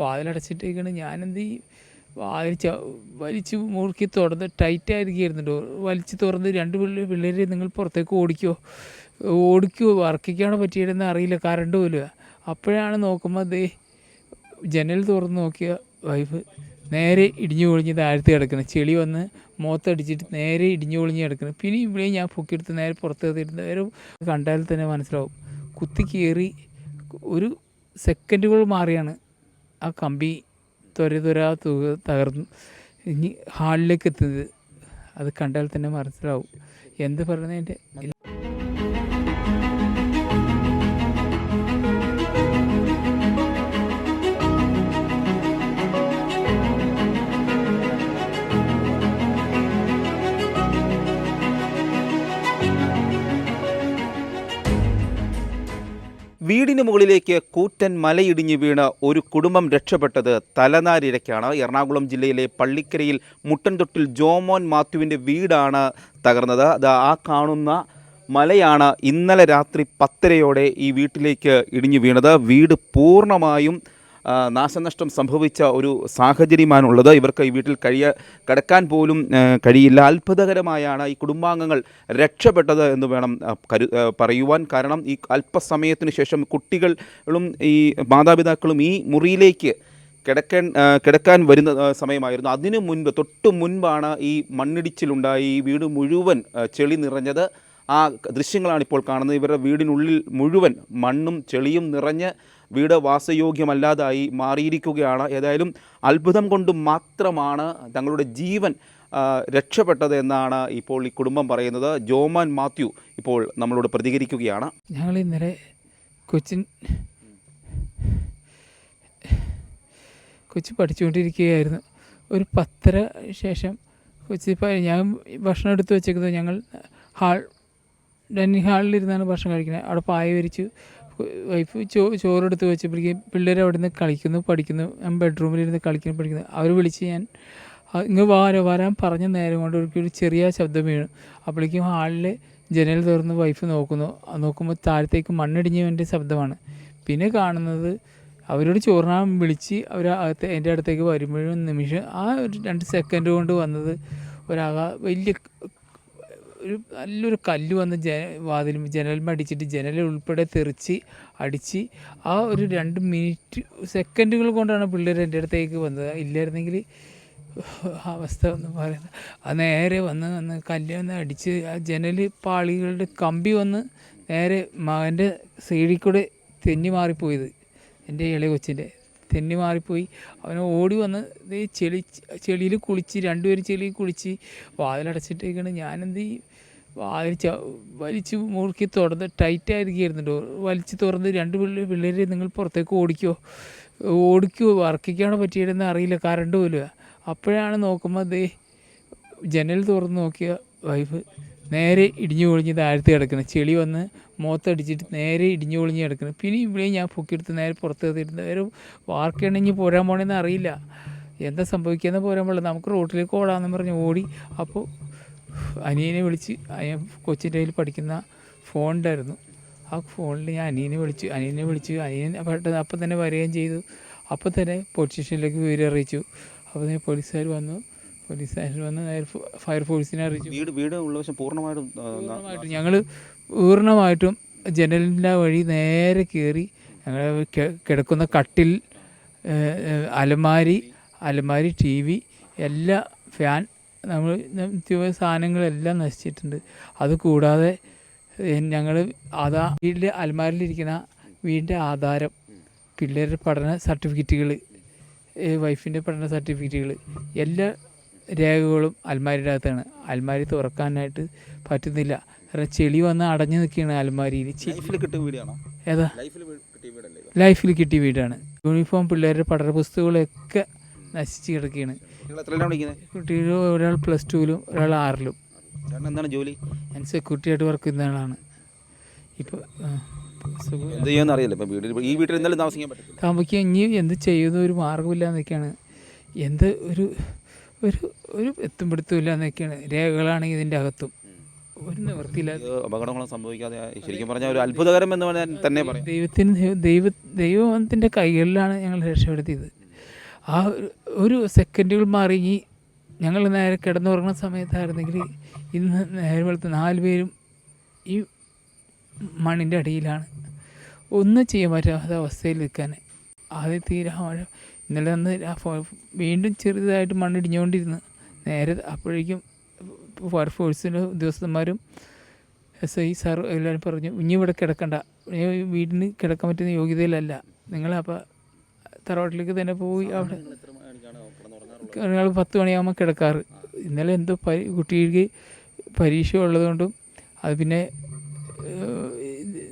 വാതിലടച്ചിട്ടേക്കാണ്. ഞാനെന്ത് വാതിൽ ച വലിച്ച് മുറുക്കി തുറന്ന് ടൈറ്റ് ആയിരിക്കുകയായിരുന്നു ഡോർ വലിച്ച് തുറന്ന് രണ്ട് പിള്ളേർ പിള്ളേരെ നിങ്ങൾ പുറത്തേക്ക് ഓടിക്കോ. ഓടിക്കോ വർക്കിക്കാണോ പറ്റിയതെന്ന് അറിയില്ല കറണ്ട് പോലും അപ്പോഴാണ് നോക്കുമ്പോൾ അതേ ജനൽ തുറന്ന് നോക്കിയ വൈഫ് നേരെ ഇടിഞ്ഞു പൊളിഞ്ഞ് താഴ്ത്തി കിടക്കുന്നത് ചെളി വന്ന് മുഖത്തടിച്ചിട്ട് നേരെ ഇടിഞ്ഞു പൊളിഞ്ഞ് കിടക്കുന്നത് പിന്നെ ഇവിടെ ഞാൻ പൊക്കിയെടുത്ത് നേരെ പുറത്ത് കത്തിയിട്ട് നേരെ കണ്ടാൽ തന്നെ മനസ്സിലാവും. കുത്തി കയറി ഒരു സെക്കൻഡുകൾ മാറിയാണ്. ആ കമ്പി ത്വര ത്വര തുക തകർന്നു ഇനി ഹാളിലേക്ക് എത്തുന്നത്. അത് കണ്ടാൽ തന്നെ മനസ്സിലാവും. എന്ത് പറയുന്നതിന്റെ വീടിന് മുകളിലേക്ക് കൂറ്റൻ മലയിടിഞ്ഞ് വീണ് ഒരു കുടുംബം രക്ഷപ്പെട്ടത് തലനാരിഴയ്ക്കാണ് എറണാകുളം ജില്ലയിലെ പള്ളിക്കരയിൽ മുട്ടൻതൊട്ടിൽ ജോമോൻ മാത്യുവിന്റെ വീടാണ് തകർന്നത്. അത് ആ കാണുന്ന മലയാണ് ഇന്നലെ രാത്രി പത്തരയോടെ ഈ വീട്ടിലേക്ക് ഇടിഞ്ഞു വീണത്. വീട് പൂർണമായും നാശനഷ്ടം സംഭവിച്ച ഒരു സാഹചര്യമാണുള്ളത്. ഇവർക്ക് ഈ വീട്ടിൽ കഴിയ കിടക്കാൻ പോലും കഴിയില്ല. അത്ഭുതകരമായാണ് ഈ കുടുംബാംഗങ്ങൾ രക്ഷപ്പെട്ടത് എന്ന് വേണം കരു പറയുവാൻ. കാരണം ഈ അല്പസമയത്തിന് ശേഷം കുട്ടികളും ഈ മാതാപിതാക്കളും ഈ മുറിയിലേക്ക് കിടക്കാൻ കിടക്കാൻ വരുന്ന സമയമായിരുന്നു. അതിനു മുൻപ് തൊട്ടു മുൻപാണ് ഈ മണ്ണിടിച്ചിലുണ്ടായി ഈ വീട് മുഴുവൻ ചെളി നിറഞ്ഞത്. ആ ദൃശ്യങ്ങളാണ് ഇപ്പോൾ കാണുന്നത്. ഇവരുടെ വീടിനുള്ളിൽ മുഴുവൻ മണ്ണും ചെളിയും നിറഞ്ഞ് വീട് വാസയോഗ്യമല്ലാതായി മാറിയിരിക്കുകയാണ്. ഏതായാലും അത്ഭുതം കൊണ്ട് മാത്രമാണ് തങ്ങളുടെ ജീവൻ രക്ഷപ്പെട്ടത് എന്നാണ് ഇപ്പോൾ ഈ കുടുംബം പറയുന്നത്. ജോമാൻ മാത്യു ഇപ്പോൾ നമ്മളോട് പ്രതികരിക്കുകയാണ്. ഞങ്ങൾ ഇന്നലെ കൊച്ചിൻ കൊച്ചി പഠിച്ചുകൊണ്ടിരിക്കുകയായിരുന്നു. ഒരു പത്തര ശേഷം കൊച്ചി ഞാൻ ഭക്ഷണം എടുത്ത് വെച്ചേക്കുന്നത് ഞങ്ങൾ ഹാൾ ഡൈനിങ് ഹാളിലിരുന്നാണ് ഭക്ഷണം കഴിക്കുന്നത്. അവിടെ പായ വിരിച്ചു വൈഫ് ചോ ചോറെടുത്ത് വെച്ചപ്പോഴേക്കും പിള്ളേർ അവിടെ നിന്ന് കളിക്കുന്നു പഠിക്കുന്നു ഞാൻ ബെഡ്റൂമിലിരുന്ന് കളിക്കുന്നു പഠിക്കുന്നു. അവർ വിളിച്ച് ഞാൻ "ആ, ഇങ്ങ് വാരോ വരാൻ പറഞ്ഞ നേരം കൊണ്ട് ഒരു ചെറിയ ശബ്ദം വീണു. അപ്പോഴേക്കും ഹാളിൽ ജനൽ തുറന്ന് വൈഫ് നോക്കുന്നു. നോക്കുമ്പോൾ താഴത്തേക്ക് മണ്ണിടിഞ്ഞവന്റെ ശബ്ദമാണ്. പിന്നെ കാണുന്നത് അവരോട് ചോറിനാൻ വിളിച്ച് അവർ അകത്ത് എന്റെ അടുത്തേക്ക് വരുമ്പോഴും നിമിഷം ആ ഒരു രണ്ട് സെക്കൻഡ് കൊണ്ട് വന്നത് ഒരാകാ വലിയ ഒരു നല്ലൊരു കല്ല് വന്ന് ജ വാതിൽ ജനലും അടിച്ചിട്ട് ജനൽ ഉൾപ്പെടെ തെറിച്ച് അടിച്ച് ആ ഒരു രണ്ട് മിനിറ്റ് സെക്കൻഡുകൾ കൊണ്ടാണ് പിള്ളേർ എന്റെ അടുത്തേക്ക് വന്നത്. ഇല്ലായിരുന്നെങ്കിൽ അവസ്ഥ എന്ന് പറയുന്നത് അത് നേരെ വന്ന് വന്ന് കല്ല് വന്ന് അടിച്ച് ആ ജനൽ പാളികളുടെ കമ്പി വന്ന് നേരെ മകന്റെ സൈഡിൽ കൂടെ തെന്നി മാറിപ്പോയത് എന്റെ ഇളയ കൊച്ചിന്റെ തെന്നി മാറിപ്പോയി. അവൻ ഓടി വന്ന് ദേ ചെളി ചെളിയിൽ കുളിച്ച് രണ്ടുപേരും ചെളിയിൽ കുളിച്ച് വാതിലടച്ചിട്ടേക്കാണ്. ഞാനെന്ത് ഈ വാതിൽ ച വലിച്ച് മുറുക്കി തുറന്ന് ടൈറ്റ് ആയിരിക്കുകയായിരുന്നു ഡോർ വലിച്ച് തുറന്ന് രണ്ട് പിള്ളേർ പിള്ളേരെ നിങ്ങൾ പുറത്തേക്ക് ഓടിക്കോ. ഓടിക്കോ വർക്കിക്കാണോ പറ്റിയതെന്ന് അറിയില്ല. കറണ്ട് പോലും അപ്പോഴാണ് നോക്കുമ്പോൾ അതേ ജനൽ തുറന്ന് നോക്കിയ വൈഫ് നേരെ ഇടിഞ്ഞു പൊളിഞ്ഞ് താഴ്ത്തി കിടക്കുന്നത് ചെളി വന്ന് മുഖത്തടിച്ചിട്ട് നേരെ ഇടിഞ്ഞു പൊളിഞ്ഞ് കിടക്കുന്നത് പിന്നെ ഇവിടെയും ഞാൻ പൊക്കിയെടുത്ത് നേരെ പുറത്ത് എത്തിയിട്ട് നേരെ വാർക്കണെങ്കിൽ പോരാൻ പോണെന്ന് അറിയില്ല. എന്താ സംഭവിക്കാന്ന് പോരാൻ പാടില്ല. നമുക്ക് റോട്ടിലേക്ക് ഓടാമെന്ന് പറഞ്ഞ് ഓടി അപ്പോൾ അനിയനെ വിളിച്ച് അനിയൻ കൊച്ചിന്റെ കയ്യിൽ പഠിക്കുന്ന ഫോൺ ഉണ്ടായിരുന്നു. ആ ഫോണിൽ ഞാൻ അനിയനെ വിളിച്ചു. അനിയനെ വിളിച്ചു. അനിയൻ പെട്ടെന്ന് അപ്പം തന്നെ വരികയും ചെയ്തു. അപ്പം തന്നെ പോലീസ് സ്റ്റേഷനിലേക്ക് വിവരം അറിയിച്ചു. അപ്പോൾ തന്നെ പോലീസുകാർ വന്നു. പോലീസുകാർ വന്ന് നേരെ ഫ- ഫയർഫോഴ്സിനെ അറിയിച്ചു. വീട് വീട് ഉള്ള വശം പൂർണമായിട്ടും പൂർണമായിട്ടും. ഞങ്ങൾ പൂർണമായിട്ടും ജനലിന്റെ വഴി നേരെ കയറി ഞങ്ങൾ കിടക്കുന്ന കട്ടിൽ അലമാരി അലമാരി ടി വി എല്ലാ ഫാൻ നമ്മൾ നിത്യ സാധനങ്ങളെല്ലാം നശിച്ചിട്ടുണ്ട്. അത് കൂടാതെ ഞങ്ങൾ അതാ വീട്ടിൽ അലമാരിലിരിക്കുന്ന വീടിന്റെ ആധാരം പിള്ളേരുടെ പഠന സർട്ടിഫിക്കറ്റുകൾ വൈഫിന്റെ പഠന സർട്ടിഫിക്കറ്റുകൾ എല്ലാ രേഖകളും അൽമാരിയുടെ അകത്താണ് അൽമാരി തുറക്കാനായിട്ട് പറ്റുന്നില്ല. കാരണം ചെളി വന്ന് അടഞ്ഞു നിൽക്കുകയാണ് അൽമാരിയിൽ ഏതാ? ലൈഫിൽ കിട്ടിയ വീടാണ്. യൂണിഫോം പിള്ളേരുടെ പഠന പുസ്തകങ്ങളൊക്കെ നശിച്ച് കിടക്കുകയാണ്. കുട്ടികൾ ഒരാൾ പ്ലസ് ടുവിലും ഒരാൾ ആറിലും. എന്താണ് ജോലി? ഞാൻ സെക്യൂരിറ്റി ആയിട്ട് വർക്ക് ചെയ്യുന്ന ആളാണ്. ഇപ്പോൾ എന്ത് ചെയ്യുമെന്ന് അറിയില്ല. ഇപ്പം വീട്ടിൽ ഈ വീട്ടിൽ എന്തായാലും താമസിക്കാൻ പറ്റത്തില്ല. താമസിക്കാൻ ഇനി എന്ത് ചെയ്യുന്ന ഒരു മാർഗമില്ലാന്നൊക്കെയാണ് എന്ത് ഒരു ഒരു ഒരു എത്തും പിടുത്തമില്ല എന്നൊക്കെയാണ്. രേഖകളാണെങ്കിൽ ഇതിന്റെ അകത്തും. ഒരു നിവൃത്തിയില്ല അപകടങ്ങൾ അപകടങ്ങളും സംഭവിക്കാതെ ശരിക്കും പറഞ്ഞാൽ ഒരു അത്ഭുതകരം എന്ന് പറഞ്ഞാൽ തന്നെ പറയാം. ദൈവത്തിന് ദൈവ- ദൈവ ദൈവത്തിന്റെ കൈകളിലാണ് ഞങ്ങൾ രക്ഷപ്പെടുത്തിയത്. ആ ഒരു- സെക്കൻഡുകൾ മാറി ഞങ്ങൾ നേരെ കിടന്നുറങ്ങുന്ന സമയത്തായിരുന്നെങ്കിൽ ഇന്ന് നേരെ വെളുത്ത് നാല് പേരും ഈ മണ്ണിന്റെ അടിയിലാണ്. ഒന്നും ചെയ്യാൻ പറ്റാത്ത അവസ്ഥയിൽ നിൽക്കാൻ. ആദ്യം തീരാ മഴ ഇന്നലെ അന്ന് ആ ഫോ- വീണ്ടും ചെറുതായിട്ട് മണ്ണിടിഞ്ഞുകൊണ്ടിരുന്നു നേരെ അപ്പോഴേക്കും ഫയർഫോഴ്സിന്റെ ഉദ്യോഗസ്ഥന്മാരും എസ് ഐ സാർ എല്ലാവരും പറഞ്ഞു ഇനി ഇവിടെ കിടക്കണ്ട. വീടിന് കിടക്കാൻ പറ്റുന്ന യോഗ്യതയിലല്ല. നിങ്ങൾ അപ്പോൾ തറവാട്ടിലേക്ക് തന്നെ പോയി അവിടെ ഞങ്ങൾ പത്ത് മണിയാകുമ്പോൾ കിടക്കാറ്. ഇന്നലെ എന്തോ പരി കുട്ടിക്ക് പരീക്ഷ ഉള്ളതുകൊണ്ടും അത് പിന്നെ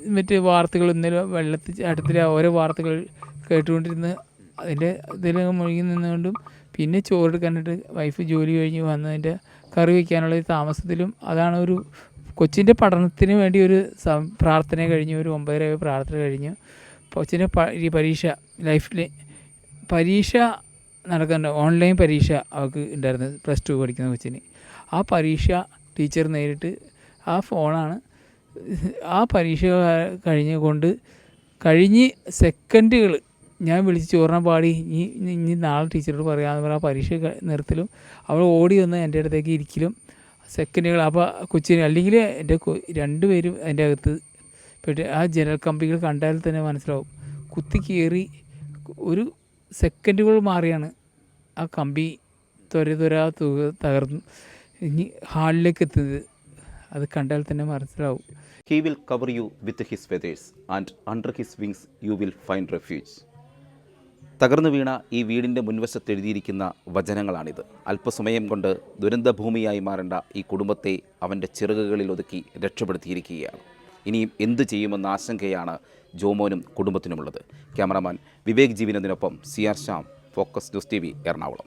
മറ്റേ വാർത്തകൾ ഇന്നലെ വെള്ളത്തിൽ അടുത്തിലെ ഓരോ വാർത്തകൾ കേട്ടുകൊണ്ടിരുന്ന് അതിന്റെ ഇതിലൊക്കെ മുഴുകി നിന്നുകൊണ്ടും പിന്നെ ചോറെടുക്കാനായിട്ട് വൈഫ് ജോലി കഴിഞ്ഞ് വന്നതിന്റെ കറി വയ്ക്കാനുള്ള താമസത്തിലും അതാണ് ഒരു കൊച്ചിന്റെ പഠനത്തിന് വേണ്ടി ഒരു പ്രാർത്ഥന കഴിഞ്ഞു ഒരു ഒമ്പതര പ്രാർത്ഥന കഴിഞ്ഞു. കൊച്ചിന്റെ പരീക്ഷ ലൈഫിൽ പരീക്ഷ നടക്കേണ്ട ഓൺലൈൻ പരീക്ഷ അവൾക്ക് ഉണ്ടായിരുന്നത് പ്ലസ് ടു പഠിക്കുന്ന കൊച്ചിന്. ആ പരീക്ഷ ടീച്ചർ നേരിട്ട് ആ ഫോണാണ് ആ പരീക്ഷ കഴിഞ്ഞുകൊണ്ട് കഴിഞ്ഞ് സെക്കൻഡുകൾ ഞാൻ വിളിച്ച് ചോറിനാൻ പാടി ഇനി ഇനി നാളെ ടീച്ചറോട് പറയാമെന്ന് പറഞ്ഞാൽ പരീക്ഷ നിർത്തലും. അവൾ ഓടി വന്ന് എന്റെ അടുത്തേക്ക് ഇരിക്കലും. സെക്കൻഡുകൾ അപ്പോൾ കൊച്ചിന് അല്ലെങ്കിൽ എന്റെ രണ്ടുപേരും എന്റെ അകത്ത്. പെട്ട് ആ ജനൽ കമ്പികൾ കണ്ടാൽ തന്നെ മനസ്സിലാവും. കുത്തി കയറി ഒരു സെക്കൻഡുകൾ മാറിയാണ് ആ കമ്പി ത്വര ത്വര തുക തകർന്ന് ഇനി ഹാളിലേക്ക് എത്തുന്നത്. അത് കണ്ടാൽ തന്നെ മനസ്സിലാവും. He will cover you with his feathers and under his wings you will find refuge തകർന്നു വീണ ഈ വീടിന്റെ മുൻവശത്ത് എഴുതിയിരിക്കുന്ന വചനങ്ങളാണിത്. അല്പസമയം കൊണ്ട് ദുരന്തഭൂമിയായി മാറേണ്ട ഈ കുടുംബത്തെ അവന്റെ ചിറകുകളിൽ ഒതുക്കി രക്ഷപ്പെടുത്തിയിരിക്കുകയാണ്. ഇനിയും എന്തു ചെയ്യുമെന്ന ആശങ്കയാണ് ജോമോനും കുടുംബത്തിനുമുള്ളത്. Cameraman Vivek ജീവനത്തിനൊപ്പം C R Shyam Focus News TV V Ernakulam.